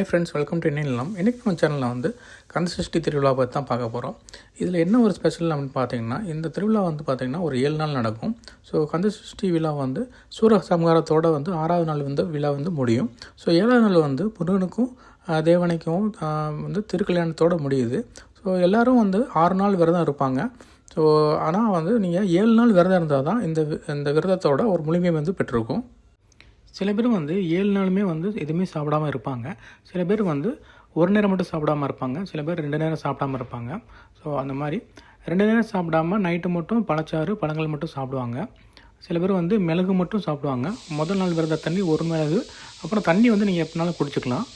Hi friends welcome to இன்னிலம் இன்றைக்கி நம்ம சேனலில் வந்து கந்தசஷ்டி திருவிழா பற்றி தான் பார்க்க போகிறோம் இதில் என்ன ஒரு ஸ்பெஷல் அப்படின்னு பார்த்தீங்கன்னா இந்த திருவிழா வந்து பார்த்திங்கன்னா ஒரு ஏழு நாள் நடக்கும். ஸோ கந்தசஷ்டி விழா வந்து சூர சம்ஹாரத்தோட வந்து ஆறாவது நாள் வந்து விழா வந்து முடியும். ஸோ ஏழாவது நாள் வந்து முருகனுக்கும் தேவனைக்கும் வந்து திருக்கல்யாணத்தோட முடியுது. ஸோ எல்லோரும் வந்து ஆறு நாள் விரதம் இருப்பாங்க. ஸோ ஆனால் வந்து நீங்கள் ஏழு நாள் விரதம் இருந்தால் தான் இந்த வி- இந்த விரதத்தோட ஒரு முழுமையை வந்து பெற்றிருக்கும். சில பேர் வந்து ஏழு நாளுமே வந்து எதுவுமே சாப்பிடாம இருப்பாங்க. சில பேர் வந்து ஒரு நேரம் மட்டும் சாப்பிடாம இருப்பாங்க. சில பேர் ரெண்டு நேரம் சாப்பிடாம இருப்பாங்க. ஸோ அந்த மாதிரி. ரெண்டு நேரம் சாப்பிடாம நைட்டு மட்டும் பழச்சாறு பழங்கள் மட்டும் சாப்பிடுவாங்க. சில பேர் வந்து மிளகு மட்டும் சாப்பிடுவாங்க. முதல் நாள் விரத தண்ணி ஒரு மிளகு. அப்புறம் தண்ணி வந்து நீங்கள் எப்படினாலும் குடிச்சிக்கலாம்.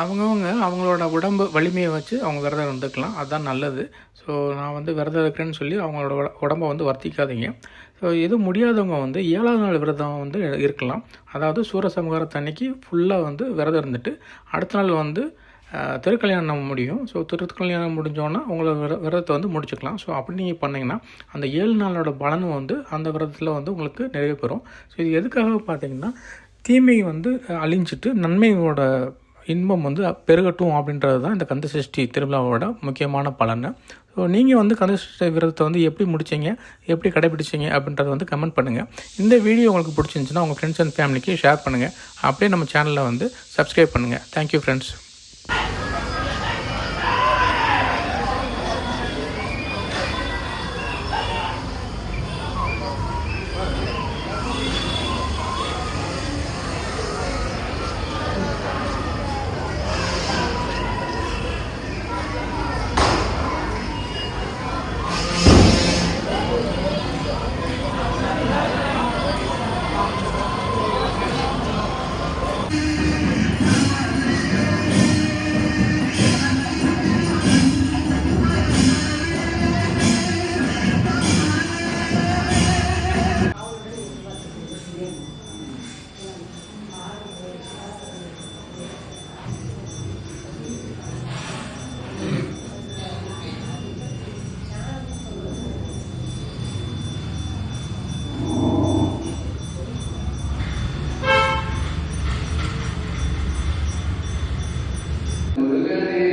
அவங்கவுங்க அவங்களோட உடம்பு வலிமையை வச்சு அவங்க விரதம் இருந்துக்கலாம். அதுதான் நல்லது. ஸோ நான் வந்து விரதம் இருக்கிறேன்னு சொல்லி அவங்களோட உடம்பை உடம்ப வந்து வர்த்திக்காதீங்க. ஸோ எது முடியாதவங்க வந்து ஏழாவது நாள் விரதம் வந்து இருக்கலாம். அதாவது சூரசமகாரத்தன்னைக்கு ஃபுல்லாக வந்து விரதம் இருந்துட்டு அடுத்த நாள் வந்து திருக்கல்யாணம் முடியும். ஸோ திருக்கல்யாணம் முடிஞ்சோன்னா உங்களை விர விரதத்தை வந்து முடிச்சுக்கலாம். ஸோ அப்படி நீங்கள் பண்ணிங்கன்னா அந்த ஏழு நாளோட பலனும் வந்து அந்த விரதத்தில் வந்து உங்களுக்கு நிறைய பெறும். ஸோ இது எதுக்காக பார்த்தீங்கன்னா தீமை வந்து அழிஞ்சிட்டு நன்மையோட இன்பம் வந்து பெருகட்டும் அப்படின்றது தான் இந்த கந்தசஷ்டி திருவிழாவோட முக்கியமான பலன். ஸோ நீங்கள் வந்து கந்தசஷ்டி விரதத்தை வந்து எப்படி முடிச்சீங்க? எப்படி கடைபிடிச்சிங்க? அப்படின்றத வந்து கமெண்ட் பண்ணுங்கள் இந்த வீடியோ உங்களுக்கு பிடிச்சிருந்துச்சுன்னா உங்கள் ஃப்ரெண்ட்ஸ் அண்ட் ஃபேமிலிக்கு ஷேர் பண்ணுங்கள் அப்படியே நம்ம சேனலில் வந்து சப்ஸ்கிரைப் பண்ணுங்கள் தேங்க்யூ ஃப்ரெண்ட்ஸ் puede